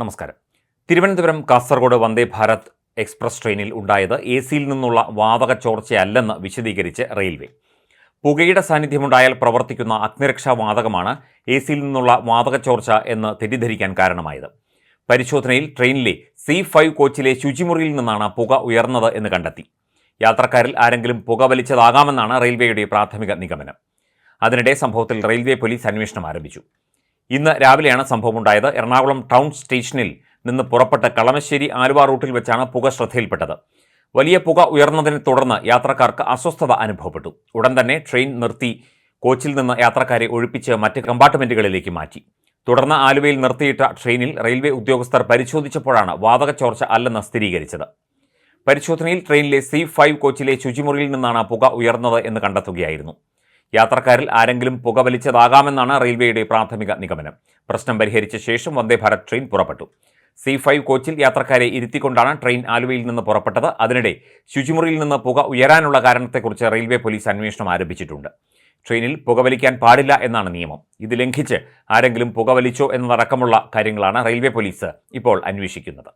നമസ്കാരം. തിരുവനന്തപുരം കാസർഗോഡ് വന്ദേ ഭാരത് എക്സ്പ്രസ് ട്രെയിനിൽ ഉണ്ടായത് എ സിയിൽ നിന്നുള്ള വാതക ചോർച്ചയല്ലെന്ന് വിശദീകരിച്ച് റെയിൽവേ. പുകയുടെ സാന്നിധ്യമുണ്ടായാൽ പ്രവർത്തിക്കുന്ന അഗ്നിരക്ഷാ വാതകമാണ് എ സിയിൽ നിന്നുള്ള വാതക ചോർച്ച എന്ന് തെറ്റിദ്ധരിക്കാൻ കാരണമായത്. പരിശോധനയിൽ ട്രെയിനിലെ സി ഫൈവ് കോച്ചിലെ ശുചിമുറിയിൽ നിന്നാണ് പുക ഉയർന്നത് എന്ന് കണ്ടെത്തി. യാത്രക്കാരിൽ ആരെങ്കിലും പുക വലിച്ചതാകാമെന്നാണ് റെയിൽവേയുടെ പ്രാഥമിക നിഗമനം. അതിനിടെ സംഭവത്തിൽ റെയിൽവേ പോലീസ് അന്വേഷണം ആരംഭിച്ചു. ഇന്ന് രാവിലെയാണ് സംഭവം ഉണ്ടായത് എറണാകുളം ടൗൺ സ്റ്റേഷനിൽ നിന്ന് പുറപ്പെട്ട കളമശ്ശേരി ആലുവ റൂട്ടിൽ വെച്ചാണ് പുക ശ്രദ്ധയിൽപ്പെട്ടത്. വലിയ പുക ഉയർന്നതിനെ തുടർന്ന് യാത്രക്കാർക്ക് അസ്വസ്ഥത അനുഭവപ്പെട്ടു. ഉടൻ തന്നെ ട്രെയിൻ നിർത്തി കോച്ചിൽ നിന്ന് യാത്രക്കാരെ ഒഴിപ്പിച്ച് മറ്റ് കമ്പാർട്ട്മെന്റുകളിലേക്ക് മാറ്റി. തുടർന്ന് ആലുവയിൽ നിർത്തിയിട്ട ട്രെയിനിൽ റെയിൽവേ ഉദ്യോഗസ്ഥർ പരിശോധിച്ചപ്പോഴാണ് വാതക ചോർച്ച അല്ലെന്ന് സ്ഥിരീകരിച്ചത്. പരിശോധനയിൽ ട്രെയിനിലെ സി ഫൈവ് കോച്ചിലെ ശുചിമുറിയിൽ നിന്നാണ് പുക ഉയർന്നത് എന്ന് കണ്ടെത്തുകയായിരുന്നു. യാത്രക്കാരിൽ ആരെങ്കിലും പുകവലിച്ചതാകാമെന്നാണ് റെയിൽവേയുടെ പ്രാഥമിക നിഗമനം. പ്രശ്നം പരിഹരിച്ച ശേഷം വന്ദേ ഭാരത് ട്രെയിൻ പുറപ്പെട്ടു. സി ഫൈവ് കോച്ചിൽ യാത്രക്കാരെ ഇരുത്തിക്കൊണ്ടാണ് ട്രെയിൻ ആലുവയിൽ നിന്ന് പുറപ്പെട്ടത്. അതിനിടെ ശുചിമുറിയിൽ നിന്ന് പുക ഉയരാനുള്ള കാരണത്തെക്കുറിച്ച് റെയിൽവേ പോലീസ് അന്വേഷണം ആരംഭിച്ചിട്ടുണ്ട്. ട്രെയിനിൽ പുകവലിക്കാൻ പാടില്ല എന്നാണ് നിയമം. ഇത് ലംഘിച്ച് ആരെങ്കിലും പുകവലിച്ചോ എന്നതടക്കമുള്ള കാര്യങ്ങളാണ് റെയിൽവേ പോലീസ് ഇപ്പോൾ അന്വേഷിക്കുന്നത്.